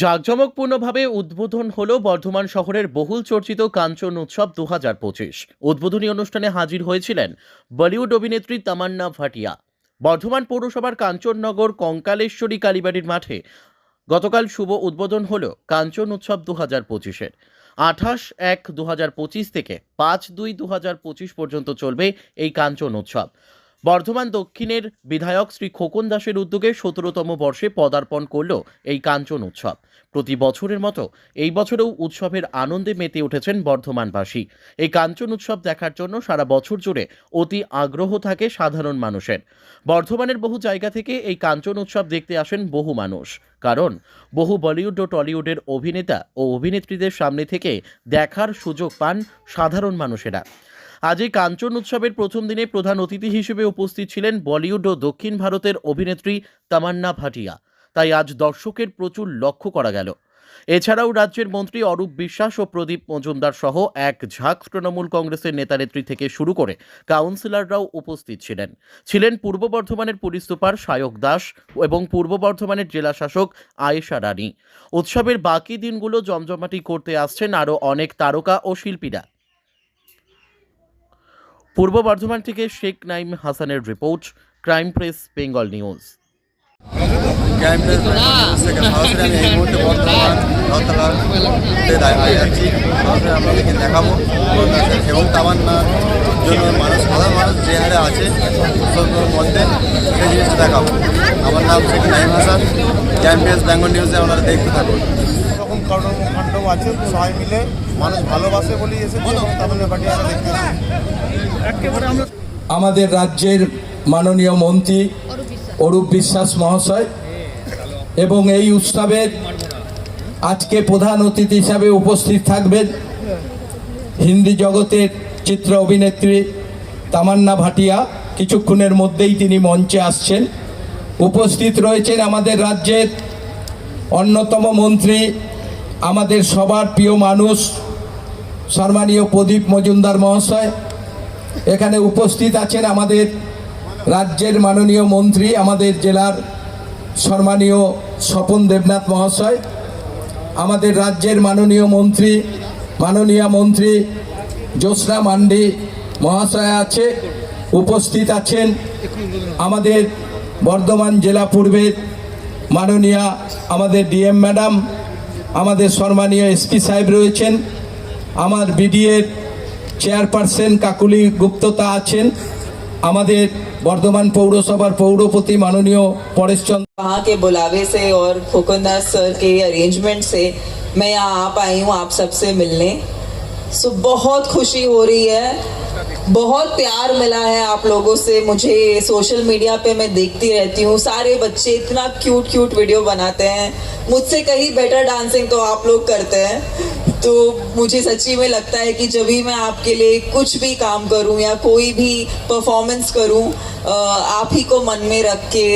জাঁকজমকপূর্ণভাবে উদ্বোধন হল বর্ধমান শহরের বহুল চর্চিত কাঞ্চন উৎসব দু হাজার পঁচিশ। উদ্বোধনী অনুষ্ঠানে হাজির হয়েছিলেন বলিউড অভিনেত্রী তামান্না ভাটিয়া। বর্ধমান পৌরসভার কাঞ্চননগর কঙ্কালেশ্বরী কালীবাড়ির মাঠে গতকাল শুভ উদ্বোধন হল কাঞ্চন উৎসব দু হাজার পঁচিশের আঠাশ এক দু হাজার পঁচিশ থেকে পাঁচ দুই দু হাজার পঁচিশ পর্যন্ত চলবে এই কাঞ্চন উৎসব। বর্ধমান দক্ষিণের বিধায়ক শ্রী খোকন দাসের উদ্যোগে সতেরোতম বর্ষে পদার্পণ করল এই কাঞ্চন উৎসব। প্রতি বছরের মতো এই বছরেও উৎসবের আনন্দে মেতে উঠেছেন বর্ধমানবাসী। এই কাঞ্চন উৎসব দেখার জন্য সারা বছর জুড়ে অতি আগ্রহ থাকে সাধারণ মানুষের। বর্ধমানের বহু জায়গা থেকে এই কাঞ্চন উৎসব দেখতে আসেন বহু মানুষ। কারণ বহু বলিউড ও টলিউডের অভিনেতা ও অভিনেত্রীদের সামনে থেকে দেখার সুযোগ পান সাধারণ মানুষেরা। আজ এই কাঞ্চন উৎসবের প্রথম দিনে প্রধান অতিথি হিসেবে উপস্থিত ছিলেন বলিউড ও দক্ষিণ ভারতের অভিনেত্রী তামান্না ভাটিয়া। তাই আজ দর্শকের প্রচুর লক্ষ্য করা গেল। এছাড়াও রাজ্যের মন্ত্রী অরূপ বিশ্বাস ও প্রদীপ মজুমদার সহ এক ঝাঁক তৃণমূল কংগ্রেসের নেতানেত্রী থেকে শুরু করে কাউন্সিলররাও উপস্থিত ছিলেন। ছিলেন পূর্ব বর্ধমানের পুলিশ সুপার সায়ক দাস এবং পূর্ব বর্ধমানের জেলা শাসক আয়েশা রানী। উৎসবের বাকি দিনগুলো জমজমাটি করতে আসছেন আরও অনেক তারকা ও শিল্পীরা। পূর্ব বর্ধমান থেকে শেখ নাইম হাসানের report, crime press, Bengal news. আমি এই মুহূর্তে আপনাদেরকে দেখাবো জন্য মানুষ সেই দেখাবো। আমার নাম শেখ নাইম হাসান। ক্যাম্পিয়াস বেঙ্গল নিউজে আপনারা দেখতে থাকুন। রকম কর্মকাণ্ড আছে সবাই মিলে মানুষ ভালোবাসে বলেই এসেছে এবং তামিলের পার্টি আমরা দেখতে আমাদের রাজ্যের মাননীয় মন্ত্রী অরূপ বিশ্বাস মহাশয় এবং এই উৎসবের আজকে প্রধান অতিথি হিসাবে উপস্থিত থাকবেন হিন্দি জগতের চিত্র অভিনেত্রী তামান্না ভাটিয়া। কিছুক্ষণের মধ্যেই তিনি মঞ্চে আসছেন। উপস্থিত রয়েছেন আমাদের রাজ্যের অন্যতম মন্ত্রী আমাদের সবার প্রিয় মানুষ সম্মানীয় প্রদীপ মজুমদার মহাশয়। এখানে উপস্থিত আছেন আমাদের রাজ্যের মাননীয় মন্ত্রী, আমাদের জেলার সম্মানীয় স্বপন দেবনাথ মহাশয়, আমাদের রাজ্যের মাননীয় মন্ত্রী মাননীয় মন্ত্রী জ্যোৎস্না মান্ডি মহাশয় আছে, উপস্থিত আছেন আমাদের বর্ধমান জেলা পূর্বের মাননীয়া আমাদের ডিএম ম্যাডাম আমাদের সম্মানীয় এসপি সাহেব রয়েছেন আমার বিডিএর চেয়ারপারসন কাকুলি গুপ্ততা আছেন আমাদের বর্ধমান পৌরসভার পৌরপতি মাননীয় পরেশচন্দ্র वहाँ के बुलावे से और फुकुंदास सर के अरेंजमेंट से मैं यहाँ आ पाई हूँ आप सबसे मिलने सो so, बहुत खुशी हो रही है। बहुत प्यार मिला है आप लोगों से। मुझे सोशल मीडिया पे मैं देखती रहती हूँ। सारे बच्चे इतना क्यूट क्यूट वीडियो बनाते हैं। मुझसे कहीं बेटर डांसिंग तो आप लोग करते हैं। तो मुझे सच्ची में लगता है कि जब भी मैं आपके लिए कुछ भी काम करूँ या कोई भी परफॉर्मेंस करूँ आप ही को मन में रख के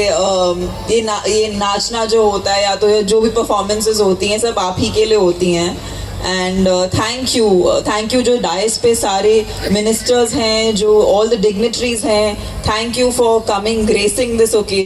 ये ना ये नाचना जो होता है या तो जो भी परफॉर्मेंसेस होती हैं सब आप ही के लिए होती हैं। and thank you thank you जो डाइस पे सारे मिनिस्टर्स हैं जो ऑल द डिग्नेटरीज हैं thank you for coming gracing this okay